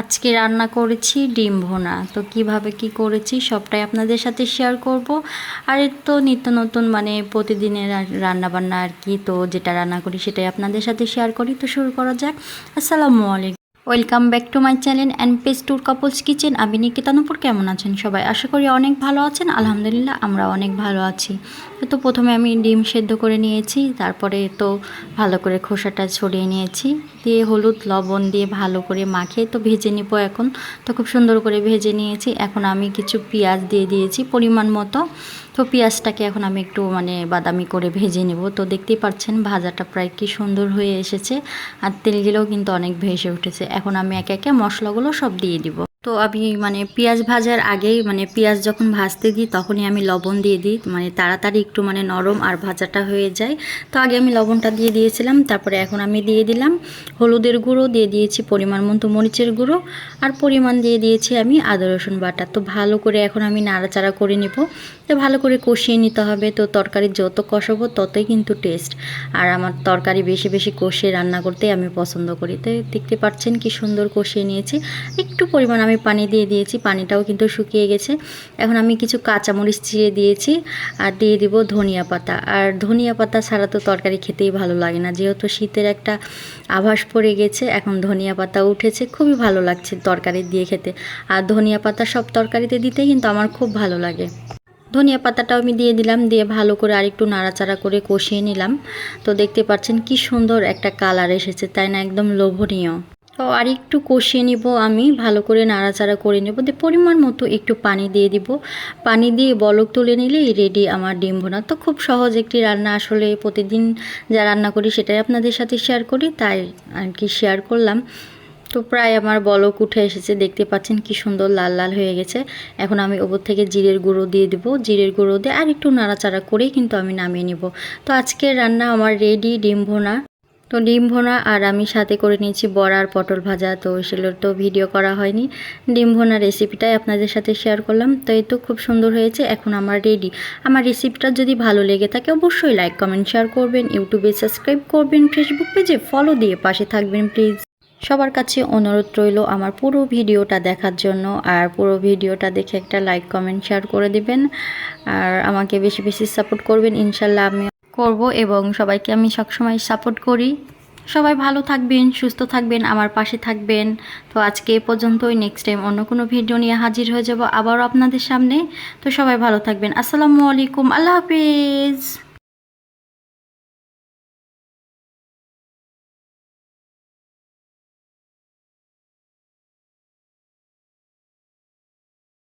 আজকে রান্না করেছি ডিম ভোনা। তো কীভাবে কি করেছি সবটাই আপনাদের সাথে শেয়ার করব। আর এর তো নিত্য নতুন মানে প্রতিদিনের রান্না বান্না আর কি, তো যেটা রান্না করি সেটাই আপনাদের সাথে শেয়ার করি। তো শুরু করা যাক। আসসালামু আলাইকুম। Welcome back to my channel and page tour couples kitchen আমি নিকেতানুপুর কেমন আছেন সবাই? আশা করি অনেক ভালো আছেন। আলহামদুলিল্লাহ আমরা অনেক ভালো আছি। তো প্রথমে আমি ডিম সেদ্ধ করে নিয়েছি, তারপরে তো ভালো করে খোসাটা ছড়িয়ে নিয়েছি। দিয়ে হলুদ, লবণ দিয়ে ভালো করে মাখিয়ে তো ভেজে নিব এখন। তো খুব সুন্দর করে ভেজে নিয়েছি। এখন আমি কিছু পেঁয়াজ দিয়ে দিয়েছি পরিমাণ মতো। তো পেঁয়াজটাকে এখন আমি একটু মানে বাদামি করে ভেজে নেব। তো দেখতেই পাচ্ছেন ভাজাটা প্রায় কি সুন্দর হয়ে এসেছে। আর তেলগুলোও কিন্তু অনেক ভেসে উঠেছে। এখন আমি একে একে মশলাগুলো সব দিয়ে দিব। তো আমি মানে পেঁয়াজ ভাজার আগেই মানে পেঁয়াজ যখন ভাজতে দিই, তখনই আমি লবণ দিয়ে দিই। মানে তাড়াতাড়ি একটু মানে নরম আর ভাজাটা হয়ে যায়। তো আগে আমি লবণটা দিয়ে দিয়েছিলাম, তারপরে এখন আমি দিয়ে দিলাম হলুদের গুঁড়ো, দিয়ে দিয়েছি পরিমাণ মতো মরিচের গুঁড়ো আর পরিমাণ দিয়ে দিয়েছি আমি আদা, রসুন বাটা। তো ভালো করে এখন আমি নাড়াচাড়া করে নেব। তো ভালো করে কষিয়ে নিতে হবে। তো তরকারি যত কষাবো, ততই কিন্তু টেস্ট। আর আমার তরকারি বেশি বেশি কষিয়ে রান্না করতেই আমি পছন্দ করি। তো দেখতে পাচ্ছেন কি সুন্দর কষিয়ে নিয়েছি। একটু পরিমাণ আমি পানি দিয়ে দিয়েছি, পানিটাও কিন্তু শুকিয়ে গেছে। এখন আমি কিছু কাঁচামরিচ চিড়ে দিয়েছি আর দিয়ে দিব ধনিয়া পাতা। আর ধনিয়া পাতা ছাড়া তো তরকারি খেতেই ভালো লাগে না। যেহেতু শীতের একটা আভাস পড়ে গেছে, এখন ধনিয়া পাতা উঠেছে, খুবই ভালো লাগছে তরকারি দিয়ে খেতে। আর ধনিয়া পাতা সব তরকারিতে দিতে কিন্তু আমার খুব ভালো লাগে। ধনিয়া পাতাটাও আমি দিয়ে দিলাম, দিয়ে ভালো করে আরেকটু নাড়াচাড়া করে কষিয়ে নিলাম। তো দেখতে পাচ্ছেন কি সুন্দর একটা কালার এসেছে, তাই না? একদম লোভনীয়। তো আর একটু কষিয়ে নিব আমি, ভালো করে নাড়াচাড়া করে নেব। দিয়ে পরিমাণ মতো একটু পানি দিয়ে দিব। পানি দিয়ে বলক তুলে নিলেই রেডি আমার ডিম ভোনা। তো খুব সহজ একটি রান্না। আসলে প্রতিদিন যা রান্না করি সেটাই আপনাদের সাথে শেয়ার করি, তাই আর কি শেয়ার করলাম। তো প্রায় আমার বলক উঠে এসেছে, দেখতে পাচ্ছেন কি সুন্দর লাল লাল হয়ে গেছে। এখন আমি ওপর থেকে জিরের গুঁড়ো দিয়ে দেবো। জিরের গুঁড়ো দিয়ে আর একটু নাড়াচাড়া করেই কিন্তু আমি নামিয়ে নিব। তো আজকের রান্না আমার রেডি ডিম ভোনা। তো ডিম ভোনা আর আমি সাথে করে নিয়েছি বড়া আর পটল ভাজা, তো সেগুলোর তো ভিডিও করা হয়নি। ডিম ভোনা রেসিপিটাই আপনাদের সাথে শেয়ার করলাম। তো এই তো খুব সুন্দর হয়েছে, এখন আমার রেডি আমার রেসিপিটা যদি ভালো লেগে থাকে, অবশ্যই লাইক কমেন্ট শেয়ার করবেন, ইউটিউবে সাবস্ক্রাইব করবেন ফেসবুক পেজে ফলো দিয়ে পাশে থাকবেন প্লিজ সবার কাছে অনুরোধ রইল আমার পুরো ভিডিওটা দেখার জন্য, আর পুরো ভিডিওটা দেখে একটা লাইক কমেন্ট শেয়ার করে দিবেন, আর আমাকে বেশি বেশি সাপোর্ট করবেন, ইনশাল্লাহ আমি করব এবং সবাইকে আমি সবসময় সাপোর্ট করি। সবাই ভালো থাকবেন, সুস্থ থাকবেন, আমার পাশে থাকবেন। তো আজকে এ পর্যন্তই নেক্সট টাইম অন্য কোনো ভিডিও নিয়ে হাজির হয়ে যাব আবারও আপনাদের সামনে। তো সবাই ভালো থাকবেন। আসসালামু আলাইকুম, আল্লাহ হাফিজ।